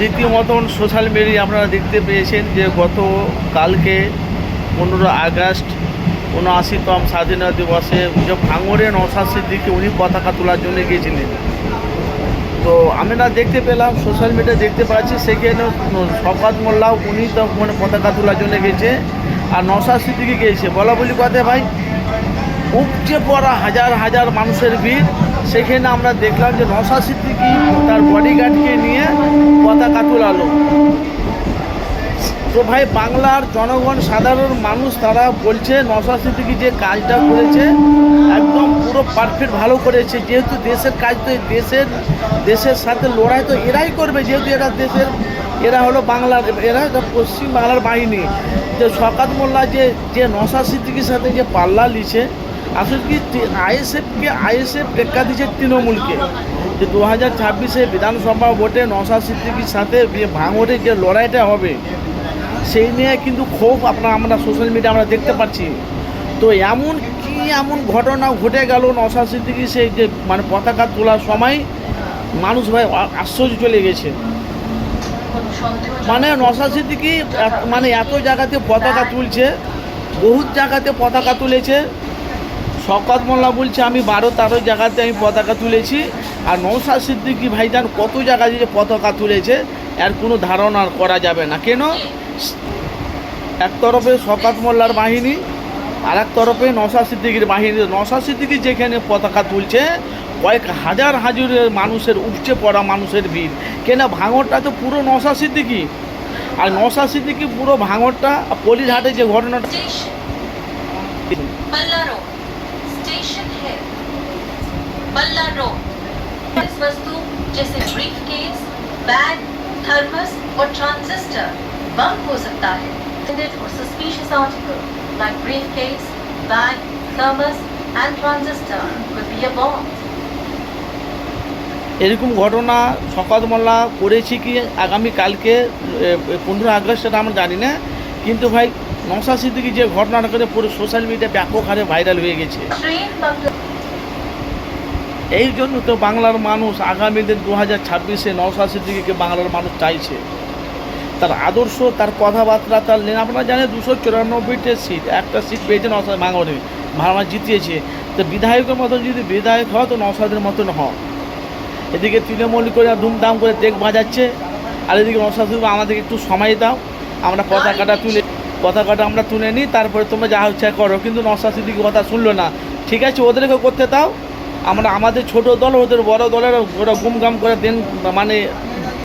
রীতিমতন social media আপনারা দেখতে পেয়েছেন যে গত কালকে পনেরো আগস্ট উনআশিতম স্বাধীনতা দিবসে যে ভাঙড়ে নশা সিদ্দিকে উনি পতাকা তোলার জন্য গিয়েছিলেন। তো আমরা দেখতে পেলাম, সোশ্যাল মিডিয়া দেখতে পাচ্ছি, সেখানে শকাত মোল্লাও উনি তো মানে পতাকা তোলার জন্য গেছে আর নশা সিদ্দিকে গিয়েছে। বলা বলি কথা ভাই, উপচে পড়া হাজার হাজার মানুষের ভিড়। সেখানে আমরা দেখলাম যে নশা সিদ্দিকি তার বডিগার্ডকে নিয়ে পতাকা তোলালো। তো ভাই, বাংলার জনগণ, সাধারণ মানুষ, তারা বলছে নশা সিদ্দিকি যে কাজটা করেছে, একদম পুরো পারফেক্ট ভালো করেছে। যেহেতু দেশের কাজ তো দেশের দেশের সাথে লড়াই তো এরাই করবে, যেহেতু এরা দেশের, এরা হলো বাংলার, এরা পশ্চিম বাংলার বাহিনী। যে শকাত মোল্লা যে যে নশা সিদ্দিকির সাথে যে পাল্লা লিছে আসলে কি আইএসএফকে আইএসএফ টেক্কা দিচ্ছে তৃণমূলকে? যে দু হাজার ছাব্বিশে বিধানসভা ভোটে নশা সিদ্দিকির সাথে যে ভাঙড়ে যে লড়াইটা হবে, সেই নিয়ে কিন্তু ক্ষোভ আপনার আমরা সোশ্যাল মিডিয়া আমরা দেখতে পাচ্ছি। তো এমন কি এমন ঘটনা ঘটে গেল নশা সিদ্দিকি সেই যে মানে পতাকা তোলার সময়? মানুষ ভাই আশ্চর্য চলে গেছে। মানে নশা সিদ্দিকি মানে এত জায়গাতে পতাকা তুলছে, বহুত জায়গাতে পতাকা তুলেছে শকত মোল্লা বলছে, আমি বারো তেরো জায়গাতে আমি পতাকা তুলেছি। আর নৌসাদ সিদ্দিকি ভাইজান কত জায়গায় যে পতাকা তুলেছে, এর কোনো ধারণা করা যাবে না। কেন? এক তরফে শকাত মোল্লার বাহিনী আর এক তরফে নশা সিদ্দিকির বাহিনী। নশা সিদ্দিকি যেখানে পতাকা তুলছে, কয়েক হাজার হাজারের মানুষের, উপচে পড়া মানুষের ভিড়। কেন? ভাঙরটা তো পুরো নশা সিদ্দিকি। আর নশা সিদ্দিকি পুরো ভাঙরটা পলিরহাটে যে ঘটনাটা स्टेशन बल्ला रोड स्टेशन है बल्ला रोड इस वस्तु जैसे ब्रीफ केस बैग थर्मस और ट्रांजिस्टर बम हो सकता है Intended for suspicious article like briefcase, bag, thermos and transistor could be a bomb. এরকম ঘটনা শকাত মোল্লা করেছি কি আগামী কালকে পনেরো আগস্ট সেটা আমরা জানি না কিন্তু ভাই নশা সিদ্দিকি, যে ঘটনাটা করে পুরো সোশ্যাল মিডিয়া ব্যাপক হারে ভাইরাল হয়ে গেছে। এই জন্য তো বাংলার মানুষ আগামী দিন দু হাজার ছাব্বিশে নশা সিদ্দিকিকে বাংলার মানুষ চাইছে। তার আদর্শ, তার কথাবার্তা, তার লেন, আপনারা জানেন দুশো চুরানব্বইটা সিট একটা সিট পেয়েছে নশা ভাঙড়ে ভাঙা জিতিয়েছে। তো বিধায়কের মতন যদি বিধায়ক হয়, তো নশাদের মতন হয়। এদিকে তৃণমূল করে ধুমধাম করে দেখ বাজাচ্ছে। আর এদিকে শুধু আমাদেরকে একটু সময় দাও। আমরা পতাকাটা তুলে পতাকাটা আমরা তুলে নিই, তারপরে তোমরা যা ইচ্ছা করো। কিন্তু নশা সিদ্দিকি কথা শুনলো না। ঠিক আছে, ওদেরকে করতে দাও। আমরা আমাদের ছোট দল, ওদের বড় দলের ওরা গুমগাম করে দেন মানে